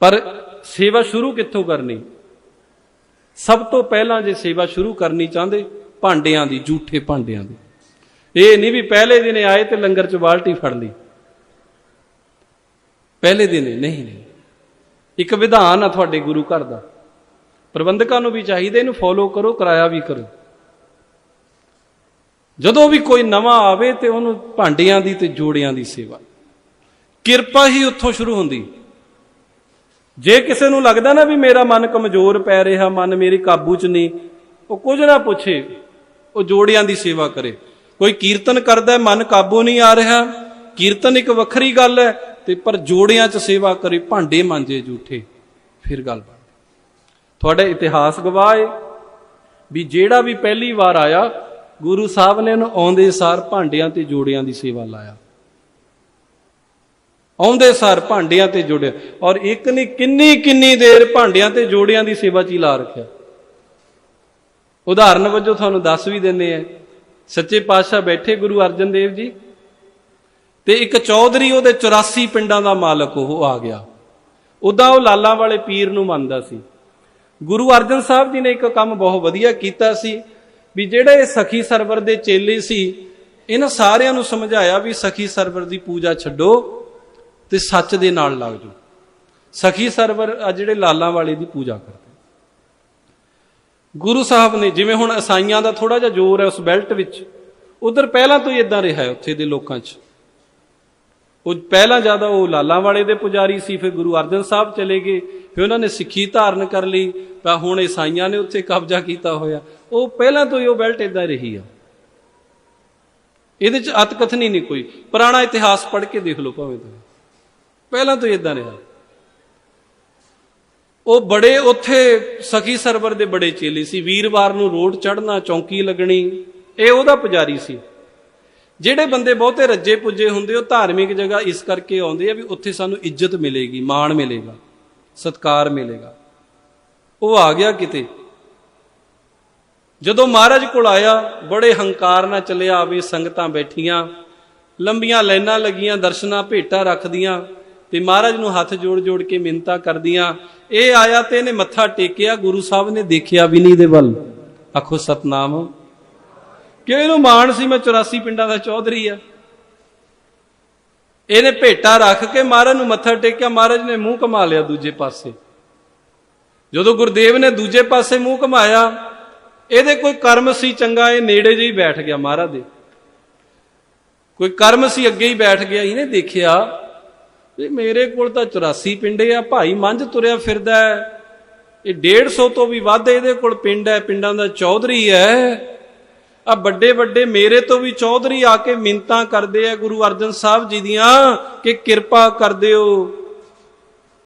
ਪਰ ਸੇਵਾ ਸ਼ੁਰੂ ਕਿੱਥੋਂ ਕਰਨੀ? ਸਭ ਤੋਂ ਪਹਿਲਾਂ ਜੇ ਸੇਵਾ ਸ਼ੁਰੂ ਕਰਨੀ ਚਾਹੁੰਦੇ, ਭਾਂਡਿਆਂ ਦੀ ਝੂਠੇ ਭਾਂਡਿਆਂ ਦੀ। ਇਹ ਨਹੀਂ ਵੀ ਪਹਿਲੇ ਦਿਨ ਆਏ ਤੇ ਲੰਗਰ ਚ ਬਾਲਟੀ ਫੜ ਲਈ। ਪਹਿਲੇ ਦਿਨ ਨਹੀਂ ਨਹੀਂ। ਇੱਕ ਵਿਧਾਨ ਆ ਤੁਹਾਡੇ ਗੁਰੂ ਘਰ ਦਾ। ਪ੍ਰਬੰਧਕਾਂ ਨੂੰ ਵੀ ਚਾਹੀਦਾ ਇਹਨੂੰ ਫੋਲੋ ਕਰੋ, ਕਰਾਇਆ ਵੀ ਕਰੋ। ਜਦੋਂ ਵੀ ਕੋਈ ਨਵਾਂ ਆਵੇ ਤੇ ਉਹਨੂੰ ਭਾਂਡਿਆਂ ਦੀ ਤੇ ਜੋੜਿਆਂ ਦੀ ਸੇਵਾ। ਕਿਰਪਾ ਹੀ ਉੱਥੋਂ ਸ਼ੁਰੂ ਹੁੰਦੀ। ਜੇ ਕਿਸੇ ਨੂੰ ਲੱਗਦਾ ਨਾ ਵੀ ਮੇਰਾ ਮਨ ਕਮਜ਼ੋਰ ਪੈ ਰਿਹਾ, ਮਨ ਮੇਰੇ ਕਾਬੂ 'ਚ ਨਹੀਂ, ਉਹ ਕੁਝ ਨਾ ਪੁੱਛੇ, ਉਹ ਜੋੜਿਆਂ ਦੀ ਸੇਵਾ ਕਰੇ। ਕੋਈ ਕੀਰਤਨ ਕਰਦਾ ਮਨ ਕਾਬੂ ਨਹੀਂ ਆ ਰਿਹਾ। ਕੀਰਤਨ ਇੱਕ ਵੱਖਰੀ ਗੱਲ ਹੈ, ਤੇ ਪਰ ਜੋੜਿਆਂ 'ਚ ਸੇਵਾ ਕਰੇ, ਭਾਂਡੇ ਮਾਂਜੇ ਝੂਠੇ ਫਿਰ ਗੱਲ ਬਣ ਤੁਹਾਡਾ ਇਤਿਹਾਸ ਗਵਾਹ ਹੈ ਵੀ ਜਿਹੜਾ ਵੀ ਪਹਿਲੀ ਵਾਰ ਆਇਆ, ਗੁਰੂ ਸਾਹਿਬ ਨੇ ਉਹਨੂੰ ਆਉਂਦੇ ਸਾਰ ਭਾਂਡਿਆਂ ਤੇ ਜੋੜਿਆਂ ਦੀ ਸੇਵਾ ਲਾਇਆ। ਆਉਂਦੇ ਸਾਰ ਭਾਂਡਿਆਂ ਤੇ ਜੁੜਿਆ। ਔਰ ਇੱਕ ਨੇ, ਕਿੰਨੀ ਕਿੰਨੀ ਦੇਰ ਭਾਂਡਿਆਂ ਤੇ ਜੋੜਿਆਂ ਦੀ ਸੇਵਾ 'ਚ ਹੀ ਲਾ ਰੱਖਿਆ। ਉਦਾਹਰਨ ਵਜੋਂ ਤੁਹਾਨੂੰ ਦੱਸ ਵੀ ਦਿੰਦੇ ਆ। ਸੱਚੇ ਪਾਤਸ਼ਾਹ ਬੈਠੇ ਗੁਰੂ ਅਰਜਨ ਦੇਵ ਜੀ ਤੇ ਇੱਕ ਚੌਧਰੀ ਉਹਦੇ 84 ਪਿੰਡਾਂ ਦਾ ਮਾਲਕ ਉਹ ਆ ਗਿਆ। ਉਦਾਂ ਉਹ ਲਾਲਾਂ ਵਾਲੇ ਪੀਰ ਨੂੰ ਮੰਨਦਾ ਸੀ। ਗੁਰੂ ਅਰਜਨ ਸਾਹਿਬ ਜੀ ਨੇ ਇੱਕ ਕੰਮ ਬਹੁਤ ਵਧੀਆ ਕੀਤਾ ਸੀ ਵੀ ਜਿਹੜੇ ਇਹ ਸਖੀ ਸਰਵਰ ਦੇ ਚੇਲੇ ਸੀ, ਇਹਨਾਂ ਸਾਰਿਆਂ ਨੂੰ ਸਮਝਾਇਆ ਵੀ ਸਖੀ ਸਰਵਰ ਦੀ ਪੂਜਾ ਛੱਡੋ। ਤੇ ਸੱਚ ਦੇ ਨਾਲ ਲੱਗ ਜਾਓ। ਸਖੀ ਸਰਵਰ ਆ ਜਿਹੜੇ ਲਾਲਾਂ ਵਾਲੇ ਦੀ ਪੂਜਾ ਕਰਦੇ। ਗੁਰੂ ਸਾਹਿਬ ਨੇ ਜਿਵੇਂ ਹੁਣ ਈਸਾਈਆਂ ਦਾ ਥੋੜਾ ਜਿਹਾ ਜ਼ੋਰ ਹੈ ਉਸ ਬੈਲਟ ਵਿੱਚ, ਉਧਰ ਪਹਿਲਾਂ ਤੋਂ ਹੀ ਇਦਾਂ ਰਿਹਾ ਹੈ ਉੱਥੇ ਦੇ ਲੋਕਾਂ 'ਚ। ਉਹ ਪਹਿਲਾਂ ਜ਼ਿਆਦਾ ਉਹ ਲਾਲਾਂ ਵਾਲੇ ਦੇ ਪੁਜਾਰੀ ਸੀ, ਫਿਰ ਗੁਰੂ ਅਰਜਨ ਸਾਹਿਬ ਚਲੇ ਗਏ, ਫਿਰ ਉਹਨਾਂ ਨੇ ਸਿੱਖੀ ਧਾਰਨ ਕਰ ਲਈ, ਤਾਂ ਹੁਣ ਈਸਾਈਆਂ ਨੇ ਉੱਥੇ ਕਬਜ਼ਾ ਕੀਤਾ ਹੋਇਆ। ਉਹ ਪਹਿਲਾਂ ਤੋਂ ਹੀ ਉਹ ਬੈਲਟ ਇਦਾਂ ਰਹੀ ਆ। ਇਹਦੇ 'ਚ ਅਤਕਥਨੀ ਨਹੀਂ ਕੋਈ। ਪੁਰਾਣਾ ਇਤਿਹਾਸ ਪੜ੍ਹ ਕੇ ਦੇਖ ਲਓ ਭਾਵੇਂ ਤੁਸੀਂ ਪਹਿਲਾਂ ਤੋਂ ਹੀ ਇਦਾਂ ਰਿਹਾ। ਉਹ ਬੜੇ, ਉੱਥੇ ਸਖੀ ਸਰਵਰ ਦੇ ਬੜੇ ਚੇਲੇ ਸੀ। ਵੀਰਵਾਰ ਨੂੰ ਰੋਡ ਚੜ੍ਹਨਾ, ਚੌਂਕੀ ਲੱਗਣੀ, ਇਹ ਉਹਦਾ ਪੁਜਾਰੀ ਸੀ। ਜਿਹੜੇ ਬੰਦੇ ਬਹੁਤੇ ਰੱਜੇ ਪੁੱਜੇ ਹੁੰਦੇ, ਉਹ ਧਾਰਮਿਕ ਜਗ੍ਹਾ ਇਸ ਕਰਕੇ ਆਉਂਦੇ ਆ ਵੀ ਉੱਥੇ ਸਾਨੂੰ ਇੱਜ਼ਤ ਮਿਲੇਗੀ, ਮਾਣ ਮਿਲੇਗਾ, ਸਤਕਾਰ ਮਿਲੇਗਾ। ਉਹ ਆ ਗਿਆ ਕਿਤੇ। ਜਦੋਂ ਮਹਾਰਾਜ ਕੋਲ ਆਇਆ, ਬੜੇ ਹੰਕਾਰ ਨਾਲ ਚੱਲਿਆ ਆਵੇ ਸੰਗਤਾਂ ਬੈਠੀਆਂ, ਲੰਬੀਆਂ ਲਾਈਨਾਂ ਲੱਗੀਆਂ, ਦਰਸ਼ਨਾਂ ਭੇਟਾ ਰੱਖਦੀਆਂ ਤੇ ਮਹਾਰਾਜ ਨੂੰ ਹੱਥ ਜੋੜ ਜੋੜ ਕੇ ਮਿੰਤਾ ਕਰਦੀਆਂ। ਇਹ ਆਇਆ ਤੇ ਇਹਨੇ ਮੱਥਾ ਟੇਕਿਆ, ਗੁਰੂ ਸਾਹਿਬ ਨੇ ਦੇਖਿਆ ਵੀ ਨਹੀਂ ਦੇ ਵੱਲ। ਆਖੋ, ਸਤਨਾਮ। ਕਿਉਂ ਇਹਨੂੰ ਮਾਣ ਸੀ? ਮੈਂ 84 ਪਿੰਡਾਂ ਦਾ ਚੌਧਰੀ ਆ। ਇਹਨੇ ਭੇਟਾ ਰੱਖ ਕੇ ਮਹਾਰਾਜ ਨੂੰ ਮੱਥਾ ਟੇਕਿਆ। ਮਹਾਰਾਜ ਨੇ ਮੂੰਹ ਘੁਮਾ ਲਿਆ ਦੂਜੇ ਪਾਸੇ। ਜਦੋਂ ਗੁਰਦੇਵ ਨੇ ਦੂਜੇ ਪਾਸੇ ਮੂੰਹ ਘੁਮਾਇਆ, ਇਹਦੇ ਕੋਈ ਕਰਮ ਸੀ? ਚੰਗਾ, ਇਹ ਨੇੜੇ ਜਿਹੀ ਬੈਠ ਗਿਆ ਮਹਾਰਾਜ ਦੇ। ਕੋਈ ਕਰਮ ਸੀ? ਅੱਗੇ ਹੀ ਬੈਠ ਗਿਆ। ਇਹਨੇ ਦੇਖਿਆ ਵੀ ਮੇਰੇ ਕੋਲ ਤਾਂ 84 ਪਿੰਡੇ ਆ, ਭਾਈ ਮੰਝ ਤੁਰਿਆ ਫਿਰਦਾ ਹੈ। ਇਹ 150 ਤੋਂ ਵੀ ਵੱਧ ਇਹਦੇ ਕੋਲ ਪਿੰਡ ਹੈ, ਪਿੰਡਾਂ ਦਾ ਚੌਧਰੀ ਹੈ। ਆ ਵੱਡੇ ਵੱਡੇ ਮੇਰੇ ਤੋਂ ਵੀ ਚੌਧਰੀ ਆ ਕੇ ਮਿੰਤਾਂ ਕਰਦੇ ਆ ਗੁਰੂ ਅਰਜਨ ਸਾਹਿਬ ਜੀ ਦੀਆਂ ਕਿ ਕਿਰਪਾ ਕਰ ਦਿਓ।